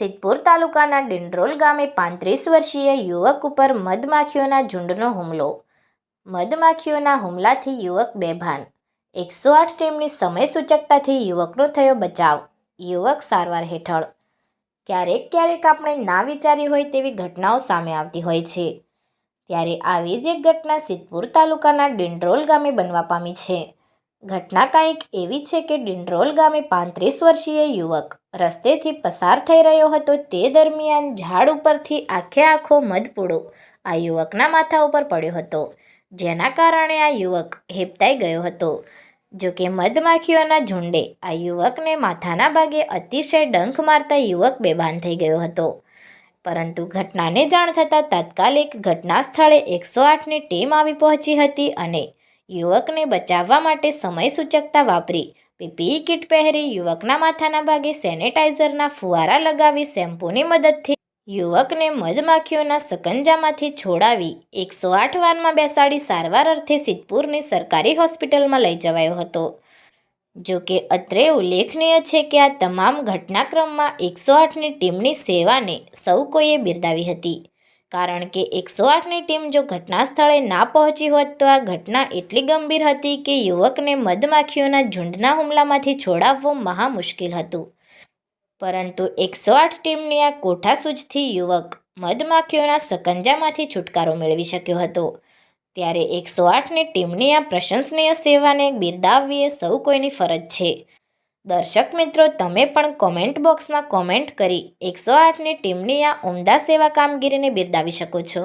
સિદ્ધપુર તાલુકાના ડિંડરોલ ગામે પાંત્રીસ વર્ષીય યુવક ઉપર મધમાખીઓના ઝુંડનો હુમલો. મધમાખીઓના હુમલાથી યુવક બેભાન. એકસો આઠ ટીમની સમય સૂચકતાથી યુવકનો થયો બચાવ. યુવક સારવાર હેઠળ. ક્યારેક ક્યારેક આપણે ના વિચારી હોય તેવી ઘટનાઓ સામે આવતી હોય છે. ત્યારે આવી જ એક ઘટના સિદ્ધપુર તાલુકાના ડિંડરોલ ગામે બનવા પામી છે. ઘટના કંઈક એવી છે કે ડિંડરોલ ગામે પાંત્રીસ વર્ષીય યુવક રસ્તેથી પસાર થઈ રહ્યો હતો તે દરમિયાન ઝાડ ઉપરથી આખે આખો મધપૂડો આ યુવકના માથા ઉપર પડ્યો હતો. જેના કારણે આ યુવક હેપતાઈ ગયો હતો. જો કે મધમાખીઓના ઝુંડે આ યુવકને માથાના ભાગે અતિશય ડંખ મારતા યુવક બેભાન થઈ ગયો હતો. પરંતુ ઘટનાને જાણ થતાં તાત્કાલિક ઘટના સ્થળે એકસો આઠની ટીમ આવી પહોંચી હતી અને યુવકને બચાવવા માટે સમય સૂચકતા વાપરી. પીપીઈ કિટ પહેરી યુવકના માથાના ભાગે સેનેટાઇઝરના ફુવારા લગાવી શેમ્પૂની મદદથી યુવકને મધમાખીઓના સકંજામાંથી છોડાવી એકસો આઠ વાનમાં બેસાડી સારવાર અર્થે સિદ્ધપુરની સરકારી હોસ્પિટલમાં લઈ જવાયો હતો. જો કે અત્રે ઉલ્લેખનીય છે કે આ તમામ ઘટનાક્રમમાં એકસો આઠની ટીમની સેવાને સૌ કોઈએ બિરદાવી હતી. કારણ કે એકસો આઠની ટીમ જો ઘટના સ્થળે ના પહોંચી હોત તો આ ઘટના એટલી ગંભીર હતી કે યુવકને મધમાખીઓના ઝુંડના હુમલામાંથી છોડાવવું મહા મુશ્કેલ હતું. પરંતુ એકસો આઠ ટીમની આ કોઠાસૂઝથી યુવક મધમાખીઓના સકંજામાંથી છુટકારો મેળવી શક્યો હતો. ત્યારે એકસો આઠની ટીમની આ પ્રશંસનીય સેવાને બિરદાવવી એ સૌ કોઈની ફરજ છે. દર્શક મિત્રો, તમે પણ કોમેન્ટ બોક્સમાં કોમેન્ટ કરી એકસો આઠની ટીમની આ ઉમદા સેવા કામગીરીને બિરદાવી શકો છો.